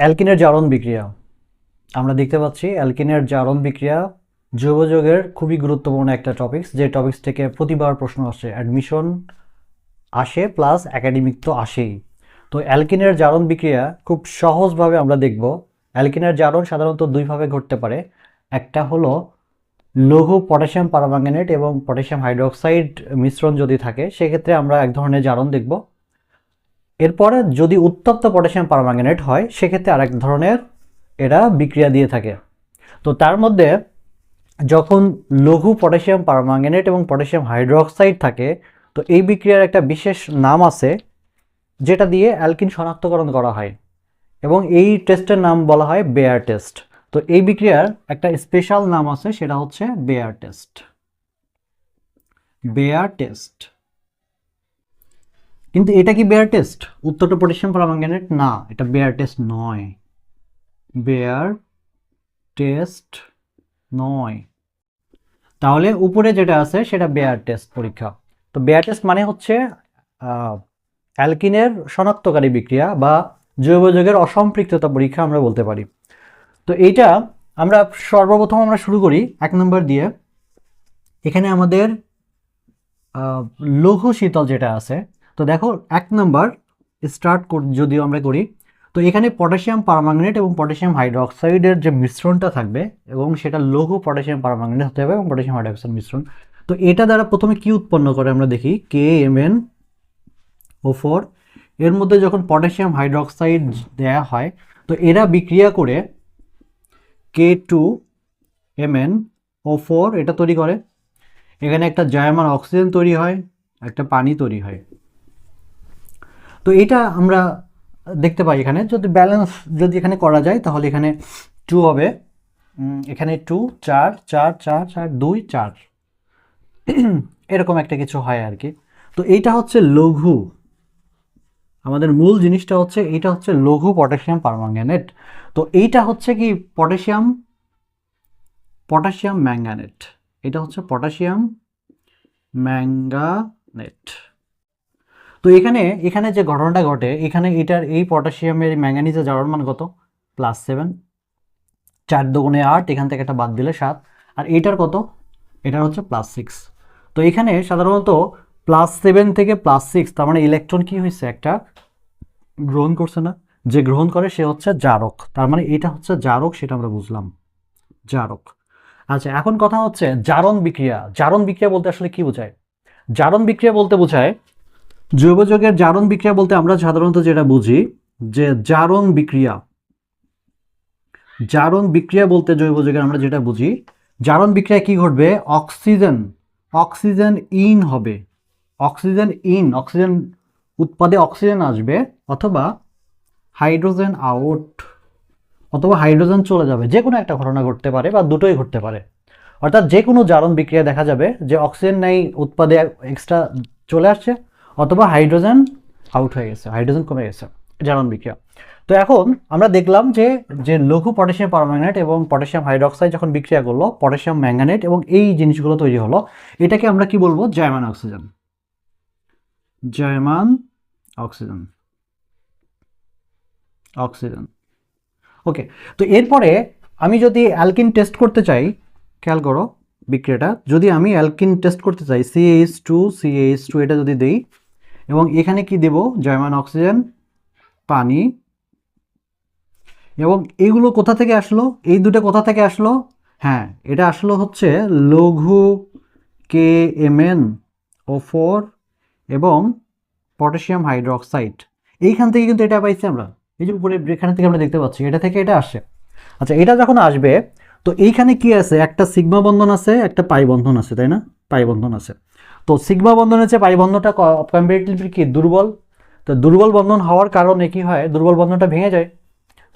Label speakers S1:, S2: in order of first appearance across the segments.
S1: অ্যালকিনের জারণ বিক্রিয়া। আমরা দেখতে পাচ্ছি অ্যালকিনের জারণ বিক্রিয়া জৈবযোগের খুবই গুরুত্বপূর্ণ একটা টপিকস যে টপিকস থেকে প্রতিবার প্রশ্ন আসে। অ্যাডমিশন আসে প্লাস একাডেমিক তো আসেই। তো অ্যালকিনের জারণ বিক্রিয়া খুব সহজভাবে আমরা দেখব। অ্যালকিনের জারণ সাধারণত দুইভাবে ঘটতে পারে। একটা হলো লঘু পটাশিয়াম পারম্যাঙ্গানেট এবং পটাশিয়াম হাইড্রোক্সাইড মিশ্রণ যদি থাকে, সেক্ষেত্রে আমরা এক ধরনের জারণ দেখব। এরপরে যদি উত্তপ্ত পটাশিয়াম পারম্যাঙ্গানেট হয়, সেক্ষেত্রে আরেক ধরনের এরা বিক্রিয়া দিয়ে থাকে। তো তার মধ্যে যখন লঘু পটাশিয়াম পারম্যাঙ্গানেট এবং পটাশিয়াম হাইড্রোক্সাইড থাকে, তো এই বিক্রিয়ার একটা বিশেষ নাম আছে, যেটা দিয়ে অ্যালকিন শনাক্তকরণ করা হয়। এবং এই টেস্টের নাম বলা হয় বেয়ার টেস্ট। তো এই বিক্রিয়ার একটা স্পেশাল নাম আছে, সেটা হচ্ছে বেয়ার টেস্ট। Bear test. কিন্তু এটা কি বেয়ার টেস্ট উত্তরটা পটাশিয়াম পারম্যাঙ্গানেট না, এটা বেয়ার টেস্ট নয়। বেয়ার টেস্ট নয়। তাহলে উপরে যেটা আছে, সেটা বেয়ার টেস্ট পরীক্ষা। তো বেয়ার টেস্ট মানে হচ্ছে অ্যালকিনের শনাক্তকারী বিক্রিয়া বা জৈবযোগের অসম্পৃক্ততা পরীক্ষা আমরা বলতে পারি। তো এইটা আমরা সর্বপ্রথম আমরা শুরু করি এক নম্বর দিয়ে। এখানে আমাদের লঘু শীতল যেটা আছে তো দেখো, এক নম্বর স্টার্ট যদিও আমরা করি, তো এখানে পটাশিয়াম পারম্যাঙ্গানেট এবং পটাশিয়াম হাইড্রোক্সাইডের যে মিশ্রণটা থাকবে এবং সেটা লঘু পটাশিয়াম পারম্যাঙ্গানেট হতে হবে এবং পটাশিয়াম হাইড্রোক্সাইড মিশ্রণ। তো এটা দ্বারা প্রথমে কি উৎপন্ন করে আমরা দেখি? K M N O four এর মধ্যে যখন পটাশিয়াম হাইড্রোক্সাইড দেয়া হয়, তো এরা বিক্রিয়া করে K two M N O four এটা তৈরি করে। এখানে একটা জায়মান অক্সিজেন তৈরি হয়, একটা পানি তৈরি হয়। তো এটা আমরা দেখতে পাই এখানে। যদি ব্যালেন্স যদি এখানে করা যায়, তাহলে এখানে টু হবে। এখানে টু চার চার চার চার, দুই, চার। এরকম একটা কিছু হয় আর কি। তো এইটা হচ্ছে লঘু। আমাদের মূল জিনিসটা হচ্ছে, এইটা হচ্ছে লঘু পটাশিয়াম পারম্যাঙ্গানেট তো এইটা হচ্ছে কি পটাশিয়াম? Potassium manganate. এটা হচ্ছে পটাশিয়াম ম্যাঙ্গানেট। তো এখানে এখানে যে ঘটনাটা ঘটে, এখানে এটার এই পটাশিয়ামের ম্যাঙ্গানিজের জারণ মান কত? প্লাস সেভেন চার দুগুণে আট, এখান থেকে একটা বাদ দিলে সাত। আর এটার কত? এটার হচ্ছে প্লাস সিক্স তো এখানে সাধারণত প্লাস সেভেন থেকে প্লাস সিক্স তার মানে ইলেকট্রন কি হয়েছে? একটা গ্রহণ করছে না। যে গ্রহণ করে, সে হচ্ছে জারক। তার মানে এটা হচ্ছে জারক, সেটা আমরা বুঝলাম। জারক। আচ্ছা এখন কথা হচ্ছে জারণ বিক্রিয়া। জারণ বিক্রিয়া বলতে আসলে কি বোঝায়? জারণ বিক্রিয়া বলতে বোঝায় জৈবযোগের জারণ বিক্রিয়া বলতে আমরা সাধারণত যেটা বুঝি, যে জারণ বিক্রিয়া। জারণ বিক্রিয়া বলতে জৈবযোগের আমরা যেটা বুঝি, জারণ বিক্রিয়া কি ঘটবে? অক্সিজেন অক্সিজেন ইন হবে। অক্সিজেন ইন, অক্সিজেন উৎপাদে অক্সিজেন আসবে, অথবা হাইড্রোজেন আউট, অথবা হাইড্রোজেন চলে যাবে। যে কোনো একটা ঘটনা ঘটতে পারে বা দুটোই ঘটতে পারে। অর্থাৎ যে কোনো জারণ বিক্রিয়া দেখা যাবে যে অক্সিজেন নেই, উৎপাদে এক্সট্রা চলে আসছে অথবা হাইড্রোজেন আউট হয়ে গেছে, হাইড্রোজেন কমে গেছে জারণ বিক্রিয়া। তো এখন আমরা দেখলাম যে যে লঘু পটাশিয়াম পারম্যাঙ্গানেট এবং পটাশিয়াম হাইড্রোক্সাইড যখন বিক্রিয়া করল, পটাশিয়াম ম্যাঙ্গানেট এবং এই জিনিসগুলো তৈরি হলো, এটাকে আমরা কি বলব? জায়মান অক্সিজেন। জায়মান অক্সিজেন। অক্সিজেন। ওকে, তো এরপরে আমি যদি অ্যালকিন টেস্ট করতে চাই, খেয়াল করো বিক্রিয়াটা, যদি আমি অ্যালকিন টেস্ট করতে চাই সিএইচ টু সিএইচ টু এটা যদি দেই এবং এখানে কি দেব? জয়মান অক্সিজেন, পানি। এবং এগুলো কোথা থেকে আসলো? এই দুটো কোথা থেকে আসলো? হ্যাঁ এটা আসলো হচ্ছে লঘু K M N O four এবং পটাশিয়াম হাইড্রোক্সাইড। এইখান থেকে কিন্তু এটা পাইছি আমরা। এই যে উপরে এখান থেকে আমরা দেখতে পাচ্ছি, এটা থেকে এটা আসে। আচ্ছা এটা যখন আসবে, তো এইখানে কি আছে? একটা সিগমা বন্ধন আছে, একটা পাই বন্ধন আছে, তাই না? পাই বন্ধন আছে। তো সিগমা বন্ধনের চেয়ে পাই বন্ধনটা কম্পারেটিভলি কি দুর্বল? তো দুর্বল বন্ধন হওয়ার কারণে কি হয়? দুর্বল বন্ধনটা ভেঙে যায়।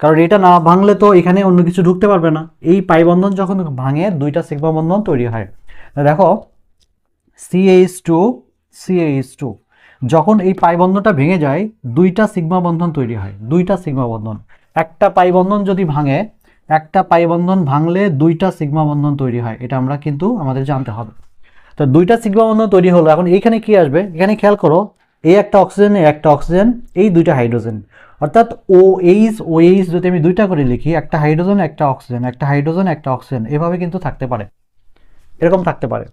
S1: কারণ এটা না ভাঙলে তো এখানে অন্য কিছু ঢুকতে পারবে না। এই পাই বন্ধন যখন ভাঙে, দুইটা সিগমা বন্ধন তৈরি হয়। দেখো সিএইচ টু সিএইচ টু যখন এই পাই বন্ধনটা ভেঙে যায়, দুইটা সিগমা বন্ধন তৈরি হয়। দুইটা সিগমা বন্ধন। একটা পাই বন্ধন যদি ভাঙে, একটা পাই বন্ধন ভাঙলে দুইটা সিগমা বন্ধন তৈরি হয়। এটা আমরা কিন্তু আমাদের জানতে হবে। তো দুইটা সিগমা বন্ধন তৈরি হলো। এখন এইখানে কি আসবে? এখানে খেয়াল করো এই একটা অক্সিজেন এই একটা অক্সিজেন, এই দুইটা হাইড্রোজেন। অর্থাৎ ও এইচ ও এইচ যদি আমি দুইটা করে লিখি, একটা হাইড্রোজেন, একটা অক্সিজেন, একটা হাইড্রোজেন, একটা অক্সিজেন, এভাবে কিন্তু থাকতে পারে। এরকম থাকতে পারে।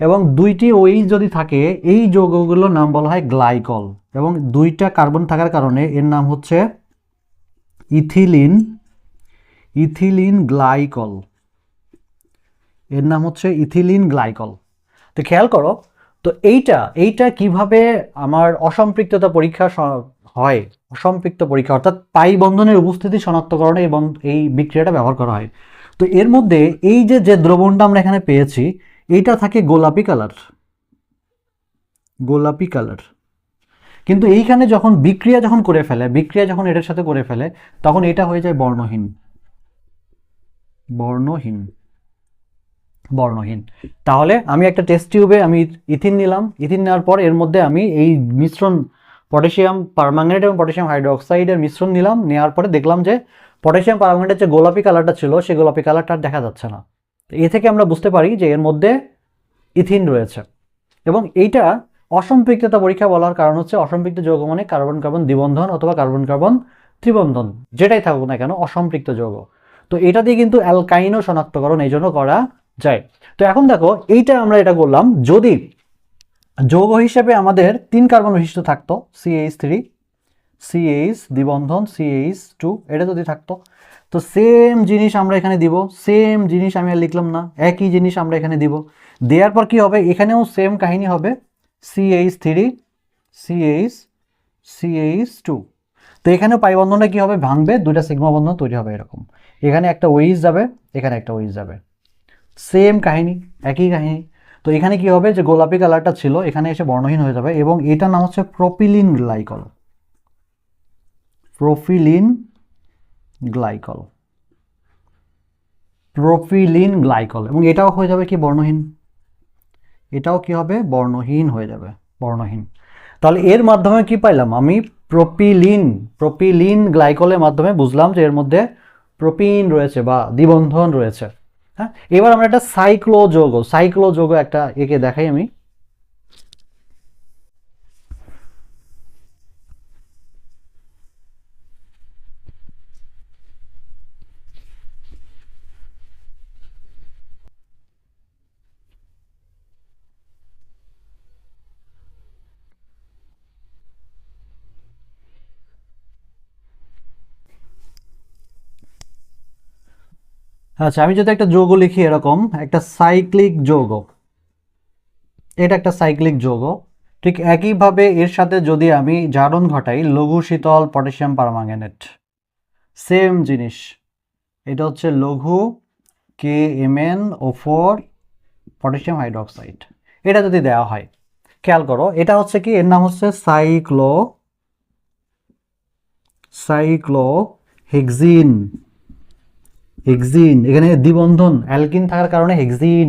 S1: এবং দুইটি ও ওইচ যদি থাকে, এই যৌগগুলোর নাম বলা হয় গ্লাইকল। এবং দুইটা কার্বন থাকার কারণে এর নাম হচ্ছে ইথিলিন ইথিলিন গ্লাইকল। এর নাম হচ্ছে ইথিলিন গ্লাইকল। তো খেয়াল করো, তো এইটা এইটা কীভাবে আমার অসম্পৃক্ততা পরীক্ষা হয়, অসম্পৃক্ত পরীক্ষা, অর্থাৎ পাই বন্ধনের উপস্থিতি শনাক্তকরণে বন্ধ- এই বিক্রিয়াটা ব্যবহার করা হয়। তো এর মধ্যে এই যে যে দ্রবণটা আমরা এখানে পেয়েছি, এইটা থাকে গোলাপি কালার। গোলাপি কালার। কিন্তু এইখানে যখন বিক্রিয়া যখন করে ফেলে, বিক্রিয়া যখন এটার সাথে করে ফেলে, তখন এটা হয়ে যায় বর্ণহীন। বর্ণহীন। বর্ণহীন। তাহলে আমি একটা টেস্ট টিউবে আমি ইথিন নিলাম। ইথিন নেওয়ার পর এর মধ্যে আমি এই মিশ্রণ পটাশিয়াম পারম্যাঙ্গানেট এবং পটাশিয়াম হাইড্রোক্সাইডের মিশ্রণ নিলাম। নেওয়ার পরে দেখলাম যে পটাশিয়াম পারম্যাঙ্গানেটের যে গোলাপি কালারটা ছিল সেই গোলাপি কালারটা আর দেখা যাচ্ছে না। এ থেকে আমরা বুঝতে পারি যে এর মধ্যে ইথিন রয়েছে। এবং এইটা অসম্পৃক্ততা পরীক্ষা বলার কারণ হচ্ছে অসম্পৃক্ত যৌগ মানে কার্বন কার্বন দ্বিবন্ধন অথবা কার্বন কার্বন ত্রিবন্ধন। যেটাই থাকুক না কেন, অসম্পৃক্ত যৌগ। তো এটা দিয়ে কিন্তু অ্যালকাইনও শনাক্তকরণ এই জন্য করা যায় তো এখন দেখো, এইটা আমরা এটা করলাম, যদি যৌগ হিসেবে আমাদের তিন কার্বন বিশিষ্ট থাকতো সিএইচ থ্রি সিএইচ দ্বিবন্ধন সিএইচ টু এটা যদি থাকতো, তো সেম জিনিস আমরা এখানে দিব সেম জিনিস আমি আর লিখলাম না, একই জিনিস আমরা এখানে দিব। দেওয়ার পর কি হবে? এখানেও সেম কাহিনী হবে CH three CH CH two তো এখানেও পাই বন্ধনটা কি হবে? ভাঙবে, দুইটা সিগমা বন্ধন তৈরি হবে এরকম। এখানে একটা ওইস যাবে, এখানে একটা ওইস যাবে। সেম কাহিনী, একই কাহিনী। তো এখানে কি হবে যে গোলাপি কালারটা ছিল, এখানে এসে বর্ণহীন হয়ে যাবে এবং এটার নাম হচ্ছে propylene glycol propylene glycol propylene glycol এবং এটাও হয়ে যাবে কি বর্ণহীন? এটাও কি হবে? বর্ণহীন হয়ে যাবে, বর্ণহীন। তাহলে এর মাধ্যমে কি পাইলাম? আমি প্রোপিলিন প্রোপিলিন গ্লাইকলের মাধ্যমে বুঝলাম যে এর মধ্যে প্রোপিন রয়েছে বা দ্বিবন্ধন রয়েছে। হ্যাঁ? এবার আমরা একটা সাইক্লো যৌগ সাইক্লো যৌগ একটা একে দেখাই আমি। আচ্ছা আমি যদি একটা যৌগ লিখি এরকম, একটা সাইক্লিক যৌগ, এটা একটা সাইক্লিক যৌগ, ঠিক একইভাবে এর সাথে যদি আমি জারণ ঘটাই, লঘু, শীতল, পটাশিয়াম পারম্যাঙ্গানেট সেম জিনিস। এটা হচ্ছে লঘু K M N O four potassium hydroxide. এটা যদি দেওয়া হয়, খেয়াল করো, এটা হচ্ছে কি, এর নাম হচ্ছে সাইক্লো সাইক্লো হেক্সিন হেক্সিন এখানে দ্বিবন্ধন অ্যালকিন থাকার কারণে হেক্সিন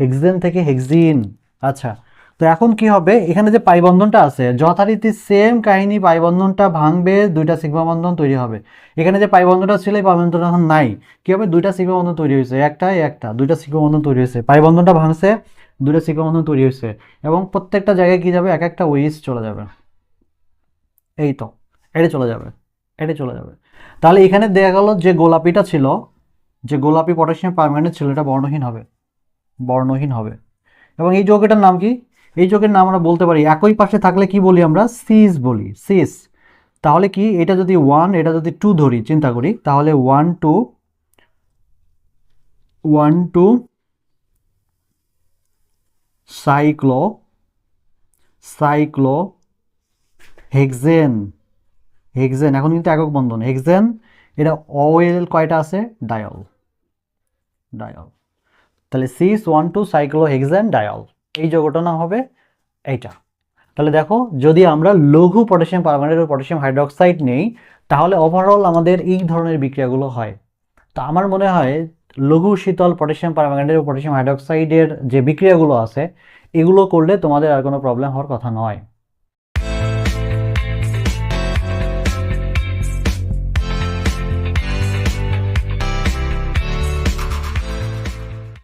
S1: হেক্সিন থেকে হেক্সিন আচ্ছা। তো এখন কি হবে? এখানে যে পাই বন্ধনটা আছে, যথারীতি সেম কাহিনী পাই বন্ধনটা ভাঙবে, দুইটা সিগমা বন্ধন তৈরি হবে। এখানে যে পাই বন্ধনটা ছিল, এই পাই বন্ধনটা এখন নাই। কি হবে? দুইটা সিগমা বন্ধন তৈরি হয়েছে, একটা একটা, দুইটা সিগমা বন্ধন তৈরি হয়েছে। পাই বন্ধনটা ভাঙছে, দুইটা সিগমা বন্ধন তৈরি হয়েছে। এবং প্রত্যেকটা জায়গায় কি যাবে? এক একটা ওয়েস চলে যাবে। এই তো এটা চলে যাবে এটা চলে যাবে। তাহলে এখানে দেখা গেল যে গোলাপিটা ছিল যে গোলাপি পটাশিয়াম পারম্যানেট ছিল এটা বর্ণহীন হবে বর্ণহীন হবে। এবং এই যৌগটার নাম কি? এই যৌগের নাম আমরা বলতে পারি, একই পাশে থাকলে কি বলি আমরা? সিস বলি সিস তাহলে কি? এটা যদি ওয়ান এটা যদি টু ধরি, চিন্তা করি, তাহলে one two one two cyclo cyclohexene hexene এখন কিন্তু একক বন্ধন। হেক্সেন এটা অয়েল কয়টা আছে? ডায়ল ডায়ল তাহলে cis one two cyclohexane diol এই যৌগটা না হবে এইটা। তাহলে দেখো, যদি আমরা লঘু পটাশিয়াম পারমানেন্ট ও পটাশিয়াম হাইড্রোক্সাইড নেই, তাহলে ওভারঅল আমাদের এই ধরনের বিক্রিয়াগুলো হয়। তো আমার মনে হয় লঘু শীতল পটাশিয়াম পারম্যাঙ্গানেট ও পটাশিয়াম হাইড্রোক্সাইডের যে বিক্রিয়াগুলো আছে, এগুলো করলে তোমাদের আর কোনো প্রবলেম হওয়ার কথা নয়।